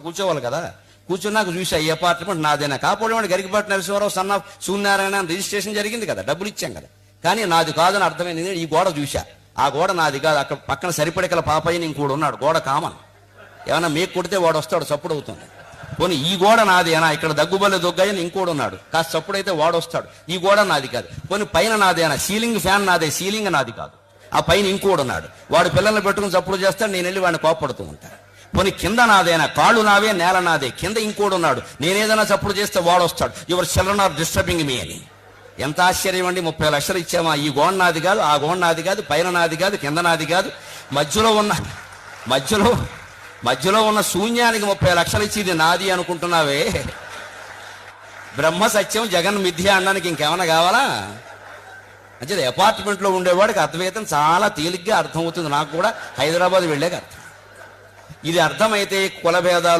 కూర్చోవాలి కదా. కూర్చున్నాక చూసి ఈ అపార్ట్మెంట్ నాదేనా? కాపాడేవాడు గరికపాటి నరసింహారావు సన్న సూర్యనారాయణ రిజిస్ట్రేషన్ జరిగింది కదా డబ్బులు ఇచ్చాం కదా. కానీ నాది కాదని అర్థమైంది ఈ గోడ చూశా ఆ గోడ నాది కాదు అక్కడ పక్కన సరిపడికల పాపయ్య ఇంకోడు ఉన్నాడు గోడ కామన్. ఏమన్నా మీకు కొడితే వాడు వస్తాడు చప్పుడు అవుతుంది. పోనీ ఈ గోడ నాదేనా ఇక్కడ దగ్గుబల్లె దొగ్గయ్యని ఇంకోడు ఉన్నాడు. కాస్త చప్పుడైతే వాడు వస్తాడు. ఈ గోడ నాది కాదు. పోనీ పైన నాదేనా సీలింగ్ ఫ్యాన్ నాదే సీలింగ్ నాది కాదు. ఆ పైన ఇంకోడు ఉన్నాడు. వాడు పిల్లల్ని పెట్టుకుని చప్పుడు చేస్తాడు నేను వెళ్ళి వాడిని కోపడుతూ ఉంటాను. పోనీ కింద నాదేనా? కాళ్ళు నావే నేల నాదే. కింద ఇంకోడు ఉన్నాడు నేనేదైనా చప్పుడు చేస్తే వాడు వస్తాడు your children are disturbing me అని. ఎంత ఆశ్చర్యం అండి? ముప్పై లక్షలు ఇచ్చామా? ఈ గోడ నాది కాదు ఆ గోడ నాది కాదు పైన నాది కాదు కింద నాది కాదు. మధ్యలో ఉన్న మధ్యలో మధ్యలో ఉన్న శూన్యానికి ముప్పై లక్షలు ఇచ్చి ఇది నాది అనుకుంటున్నావే. బ్రహ్మ సత్యం జగన్ మిథ్య అనడానికి ఇంకేమైనా కావాలా? అంటే అపార్ట్మెంట్లో ఉండేవాడికి అద్వైతం చాలా తేలిగ్గా అర్థమవుతుంది. నాకు కూడా హైదరాబాద్ వెళ్ళాక అర్థం. ఇది అర్థమైతే కుల భేదాలు